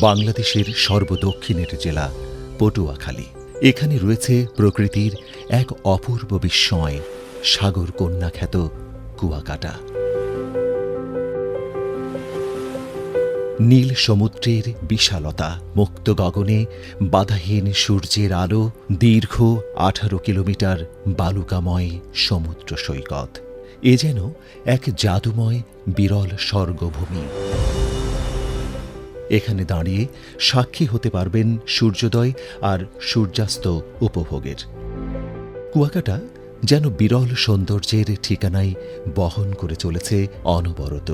বাংলাদেশের সর্বদক্ষিণের জেলা পটুয়াখালী। এখানে রয়েছে প্রকৃতির এক অপূর্ব বিস্ময়, সাগর কন্যা খ্যাত কুয়াকাটা। নীল সমুদ্রের বিশালতা, মুক্ত গগনে বাধাহীন সূর্যের আলো, দীর্ঘ আঠারো কিলোমিটার বালুকাময় সমুদ্র সৈকত। এ যেন এক জাদুময় বিরল স্বর্গভূমি। এখানে দাঁড়িয়ে সাক্ষী হতে পারবেন সূর্যোদয় আর সূর্যাস্ত উপভোগের। কুয়াকাটা যেন বিরল সৌন্দর্যের ঠিকানাই বহন করে চলেছে অনবরত।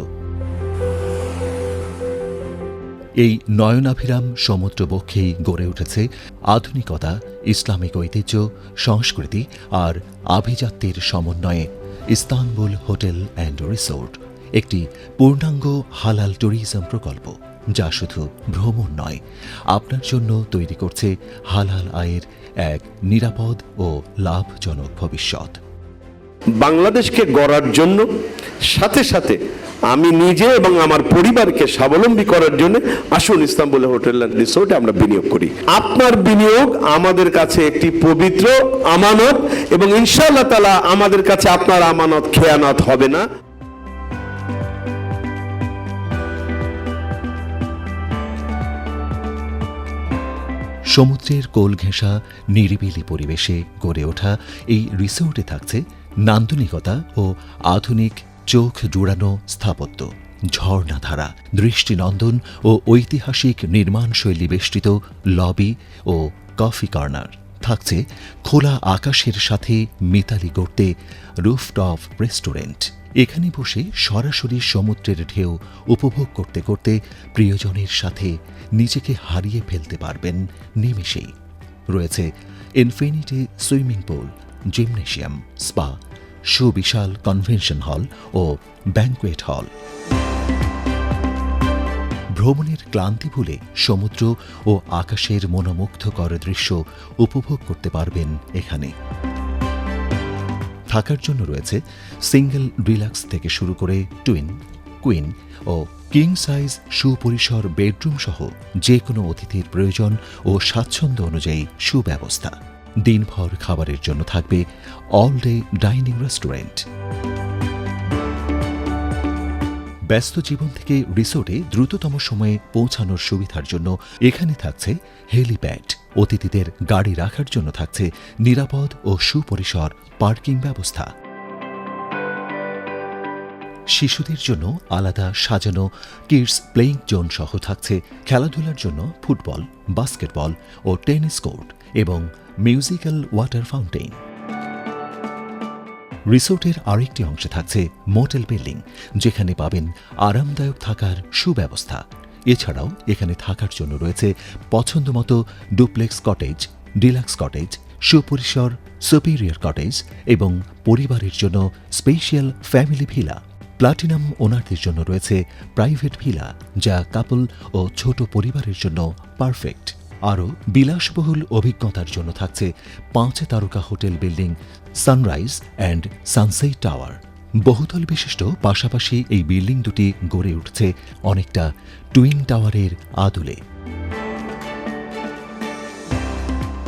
এই নয়নাভিরাম সমুদ্রবক্ষেই গড়ে উঠেছে আধুনিকতা, ইসলামিক ঐতিহ্য, সংস্কৃতি আর আভিজাত্যের সমন্বয়ে ইস্তানবুল হোটেল অ্যান্ড রিসোর্ট, একটি পূর্ণাঙ্গ হালাল ট্যুরিজম প্রকল্প। যা শুধু ভ্রমণ নয়, আপনার জন্য তৈরি করছে হালাল আয়ের এক নিরাপদ ও লাভজনক ভবিষ্যৎ। বাংলাদেশকে গড়ার জন্য, সাথে সাথে আমি নিজে এবং আমার পরিবারকে স্বাবলম্বী করার জন্য আসুন ইস্তাম্বুল হোটেল রিসোর্টে আমরা বিনিয়োগ করি। আপনার বিনিয়োগ আমাদের কাছে একটি পবিত্র আমানত এবং ইনশাআল্লাহ তালা আমাদের কাছে আপনার আমানত খেয়ানত হবে না। সমুদ্রের কোল ঘেঁষা, নিরিবিলি পরিবেশে গড়ে ওঠা এই রিসোর্টে থাকছে নান্দনিকতা ও আধুনিক চোখ জুড়ানো স্থাপত্য, ঝর্ণাধারা, দৃষ্টিনন্দন ও ঐতিহাসিক নির্মাণশৈলী বেষ্টিত লবি ও কফি কর্নার। থাকছে খোলা আকাশের সাথে মিতালি গড়তে রুফটপ রেস্টুরেন্ট। এখানে বসে সরাসরি সমুদ্রের ঢেউ উপভোগ করতে করতে প্রিয়জনের সাথে নিজেকে হারিয়ে ফেলতে পারবেন নিমেষেই। রয়েছে infinity swimming pool gymnasium spa সুবিশাল কনভেনশন হল ও ব্যাংকুয়েট হল ভ্রমণের ক্লান্তি ভুলে সমুদ্র ও আকাশের মনোমুগ্ধকর দৃশ্য উপভোগ করতে পারবেন এখানে। থাকার জন্য রয়েছে সিঙ্গেল ডিলাক্স থেকে শুরু করে টুইন, কুইন ও কিং সাইজ সুপরিসর বেডরুম সহ যে কোনো অতিথির প্রয়োজন ও স্বাচ্ছন্দ্য অনুযায়ী সুব্যবস্থা। দিনভর খাবারের জন্য থাকবে অল ডে ডাইনিং রেস্টুরেন্ট ব্যস্ত জীবন থেকে রিসোর্টে দ্রুততম সময়ে পৌঁছানোর সুবিধার জন্য এখানে থাকছে হেলিপ্যাড। অতিথিদের গাড়ি রাখার জন্য থাকছে নিরাপদ ও সুপরিসর পার্কিং ব্যবস্থা। শিশুদের জন্য আলাদা সাজানো কিডস প্লেইং জোন সহ থাকছে খেলাধুলার জন্য ফুটবল, বাস্কেটবল ও টেনিস কোর্ট এবং মিউজিক্যাল ওয়াটার ফাউন্টেইন। রিসোর্টের আরেকটি অংশে থাকছে মোটেল বিল্ডিং, যেখানে পাবেন আরামদায়ক থাকার সুব্যবস্থা। এছাড়াও এখানে থাকার জন্য রয়েছে পছন্দমতো ডুপ্লেক্স কটেজ, ডিলাক্স কটেজ, সুপরিসর, সুপিরিয়র কটেজ এবং পরিবারের জন্য স্পেশাল ফ্যামিলি ভিলা। প্লাটিনাম ওনারদের জন্য রয়েছে প্রাইভেট ভিলা, যা কাপল ও ছোট পরিবারের জন্য পারফেক্ট। আরও বিলাসবহুল অভিজ্ঞতার জন্য থাকছে পাঁচ তারকা hotel building, sunrise and sunset tower. বহুতল বিশিষ্ট পাশাপাশি এই বিল্ডিং দুটি গড়ে উঠছে অনেকটা টুইন টাওয়ারের আদলে।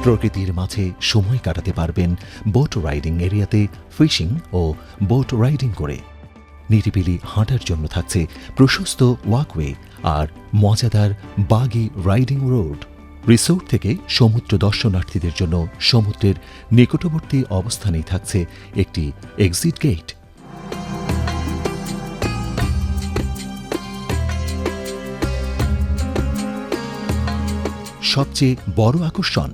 প্রকৃতির মাঝে সময় কাটাতে পারবেন বোট রাইডিং এরিয়াতে ফিশিং ও বোট রাইডিং করে। নিরিবিলি হাঁটার জন্য থাকছে প্রশস্ত ওয়াকওয়ে আর মজাদার বাগি রাইডিং রোড। রিসোর্ট থেকে সমুদ্র দর্শনার্থীদের জন্য সমুদ্রের নিকটবর্তী অবস্থানেই থাকছে একটি এক্সিট গেট সবচেয়ে বড় আকর্ষণ,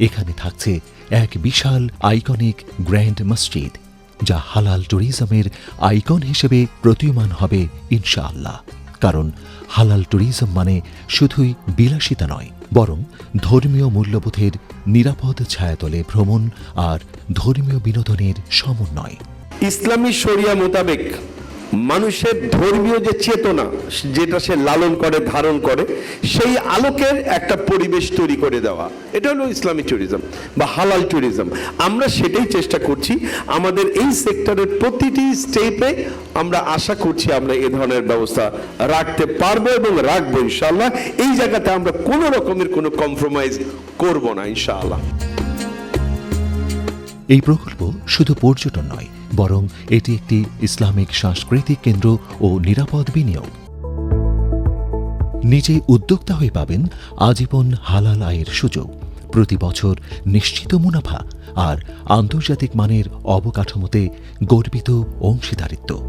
এখানে থাকছে এক বিশাল আইকনিক গ্র্যান্ড মসজিদ যা হালাল ট্যুরিজমের আইকন হিসেবে প্রতীয়মান হবে ইনশাআল্লাহ। কারণ হালাল ট্যুরিজম মানে শুধুই বিলাসিতা নয় বরং ধর্মীয় মূল্যবোধের নিরাপদ ছায়াতলে ভ্রমণ আর ধর্মীয় বিনোদনের সমন্বয়। ইসলামী শরিয়া মোতাবেক মানুষের ধর্মীয় যে চেতনা, যেটা সে লালন করে, ধারণ করে, সেই আলোকের একটা পরিবেশ তৈরি করে দেওয়া। এটা হলো ইসলামিক ট্যুরিজম বা হালাল ট্যুরিজম আমরা সেটাই চেষ্টা করছি। আমাদের এই সেক্টরের প্রতিটি স্টেপে আমরা আশা করছি আমরা এ ধরনের ব্যবস্থা রাখতে পারব এবং রাখব ইনশাল্লাহ এই জায়গাতে আমরা কোনো রকমের কোনো কম্প্রোমাইজ করব না ইনশাআল্লাহ। এই প্রকল্প শুধু পর্যটন নয় বরং এটি একটি ইসলামিক সাংস্কৃতিক কেন্দ্র ও নিরাপদ বিনিয়োগ। নিজে উদ্যোক্তা হয়ে পাবেন আজীবন হালাল আয়ের সুযোগ, প্রতি বছর নিশ্চিত মুনাফা আর আন্তর্জাতিক মানের অবকাঠামোতে গর্বিত অংশীদারিত্ব।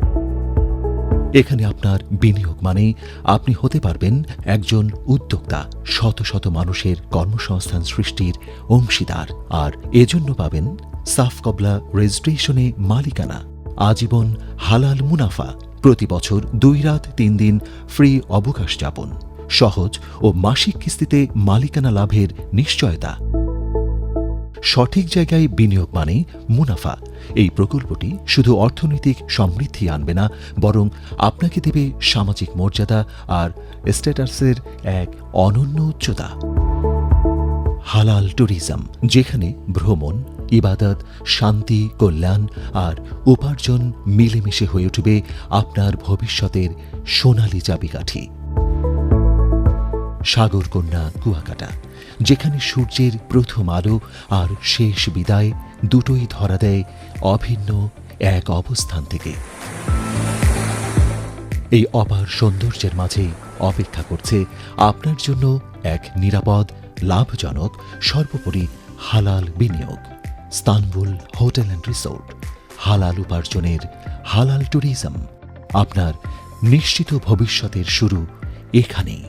এখানে আপনার বিনিয়োগ মানে আপনি হতে পারবেন একজন উদ্যোক্তা, শত শত মানুষের কর্মসংস্থান সৃষ্টির অংশীদার আর এজন্য পাবেন সাফ কবলা রেজিস্ট্রেশনে মালিকানা, আজীবন হালাল মুনাফা, প্রতি বছর দুই রাত তিন দিন ফ্রি অবকাশ যাপন, সহজ ও মাসিক কিস্তিতে মালিকানা লাভের নিশ্চয়তা। সঠিক জায়গায় বিনিয়োগ মানে মুনাফা। এই প্রকল্পটি শুধু অর্থনৈতিক সমৃদ্ধি আনবে না, বরং আপনাকে দেবে সামাজিক মর্যাদা আর স্ট্যাটাসের এক অনন্য উচ্চতা। হালাল ট্যুরিজম, যেখানে ভ্রমণ, ইবাদত, শান্তি, কল্যাণ আর উপার্জন মিলেমিশে হয়ে উঠবে আপনার ভবিষ্যতের সোনালী চাবিকাঠি। সাগরকন্যা কুয়াকাটা, যেখানে সূর্যের প্রথম আলো আর শেষ বিদায় দুটোই ধরা দেয় অভিন্ন এক অবস্থান থেকে। এই অপার সৌন্দর্যের মাঝেই অপেক্ষা করছে আপনার জন্য এক নিরাপদ লাভজনক, সর্বোপরি হালাল বিনিয়োগ। স্তানবুল হোটেল অ্যান্ড রিসোর্ট, হালাল উপার্জনের হালাল ট্যুরিজম। আপনার নিশ্চিত ভবিষ্যতের শুরু এখানেই।